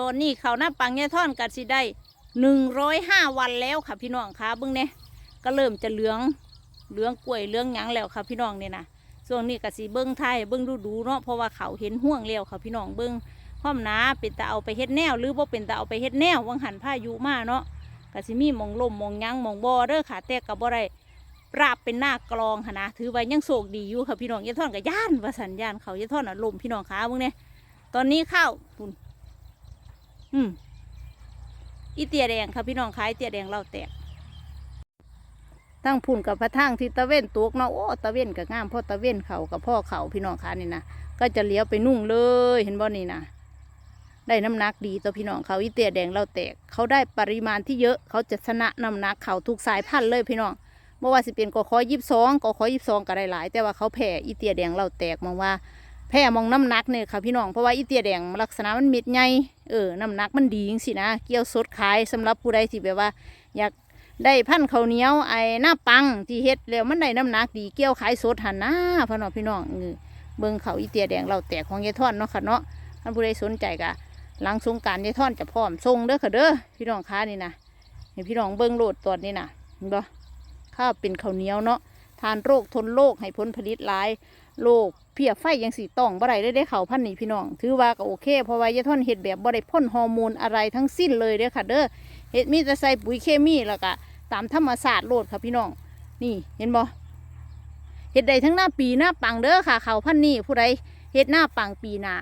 ตอนนี้เขาหน้าปังยายท่อนกัดสิได้หนึ่งร้อยห้าวันแล้วค่ะพี่น้องคะเบิ้งเนี่ยก็เริ่มจะเหลืองเหลืองกล้วยเหลืองหยังแล้วค่ะพี่น้องเนี่ยนะช่วงนี้กัสิเบิ้งไทยเบิ้งดูดูเนาะเพราะว่าเขาเห็นห่วงแล้วค่ะพี่น้องเบิ้งพร้อมนาเป็นตาเอาไปเฮ็ดแนว หรือบ่าเป็นตาเอาไปเฮ็ดแนววังหันพายุมาเนาะกัสิมีมองลมมองยังมองบ่อเด้อค่ะแต่กับบ่ได้ปราบเป็นหน้ากลองค่ะนะถือไว้ยังโศกดีอยู่ค่ะพี่น้องยายท่อนกับย่านว่าสัญญาณเขายายท่อนอะลมพี่น้องขาเบิ้งเนี่ยตอนนี้ข้าว อืมอีเตียแดงค่ะพี่น้องขายเตียแดงเราแตกทั้งพุ่นกับพระทั้งที่ตะเว้นตกเนาะโอ้ตะเว้นกับงามพ่อตะเว้นเขากับพ่อเขาพี่น้องขานี่นะก็จะเลี้ยวไปนุ่งเลยเห็นบ่นี่นะได้น้ำหนักดีตัวพี่น้องเขาอีเตียแดงเราแตกเขาได้ปริมาณที่เยอะเขาจะชนะน้ำหนักเขาทุกสายพันธุ์เลยพี่น้องเมื่อว่าสิเป็นกอคอยิบสองกอคอยิบสองก็ได้หลาย แต่ว่าเขาแผ่อีเตียแดงเราแตกมองว่า แพ้มองน้ำหนักเนี่ยค่ะพี่น้องเพราะว่าอีเตียแดงลักษณะมันเม็ดใหญ่เออน้ำหนักมันดีจริงสินะเกี่ยวสดขายสำหรับผู้ใดที่แบบว่า อยากได้พันธุ์ข้าวเหนียวไอ้หน้าปังที่เฮ็ดแล้วมันได้น้ำหนักดีเกี่ยวขายสดหันนะพ่อน้องพี่น้องเออเบิ่งเขาอีเตียแดงเราแตกของยายท่อนเนาะค่ะเนาะท่านผู้ใดสนใจก็หลังสงการยายท่อนจะพร้อมส่งเด้อค่ะเด้อพี่น้องค้านี่นะให้พี่น้องเบิ่งโหลดตอนนี้นะเห็นบ่ข้าวเป็นข้าวเหนียวเนาะทานโรคทนโรคให้ผลผลิตหลาย โรคเพียไฟยังสีต้องบ่ได้ได้ได้เขาพันนี้พี่น้อง ถือว่าก็โอเค เพราะว่ายายท่อนเห็ดแบบบ่ได้พ่นฮอร์โมนอะไรทั้งสิ้นเลยเด้อค่ะ เด้อเห็ดมีแต่ใส่ปุ๋ยเคมีแล้วก็ตามธรรมศาสตร์โลดค่ะพี่น้อง นี่เห็นบ่เห็ดใดทั้งหน้าปีหน้าปังเด้อค่ะเขาพันนี้ผู้ใดเห็ดหน้าปังปีหน้า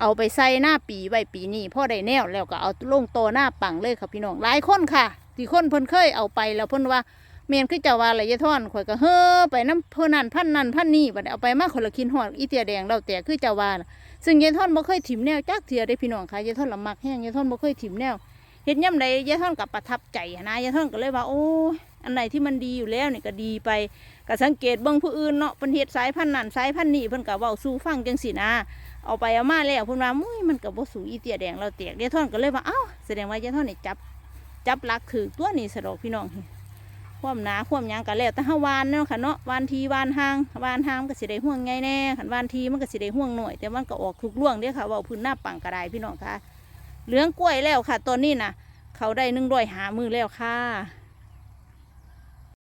เอาไปใส่หน้าปีไว้ปีนี้พ่อได้แนวแล้วก็เอาลงโตหน้าปังเลยค่ะพี่น้องหลายคนค่ะที่คนเพิ่นเคยเอาไปแล้วเพิ่นว่า เมียนคือเจ้าว่าอะไรยายท่อนข่อยก็เฮ้อไปน้ำเพื่อนั่นพันนั่นพันนี่บัดเอาไปมาคนละคินหอดอีเตียแดงเราแต่คือเจ้าว่านซึ่งยายท่อนบ่เคยถิ่มแนวจักเทียได้พี่น้องค่ะยายท่อนละมักแห้งยายท่อนบ่เคยถิ่มแนวเห็นย่ำใดยายท่อนกับประทับใจนะยายท่อนก็เลยว่าโอ้อันไหนที่มันดีอยู่แล้วนี่ก็ดีไปก็สังเกตเบิ่งผู้อื่นเนาะเพิ่นเฮ็ดสายพันธุ์นั่นสายพันธุ์นี่เพิ่นก็เว้าสู่ฟังจังสินะเอาไปเอามาแล้วเพิ่นว่ามุ้ยมันก็บ่สู่อีเตียแดงเราแตกยายท่อนก็เลยว่าเอ้าแสดงว่ายายท่อนนี่จับจับลักถือตัวนี้สะดอกพี่น้อง ความหนาความยางกันแล้วแต่ถ้าวานเนาะค่ะเนาะวานทีวานหางวานหางก็สิได้ห่วงไงแน่ขันวานทีมันก็สิได้ห่วงหน่อย แต่มันก็ออกทุกล่วงเด้อค่ะว่าพื้นหน้าปังกระไดพี่น้องค่ะเหลืองกล้วยแล้วค่ะตอนนี้นะเขาได้หนึ่งร้อยหามือแล้วค่ะ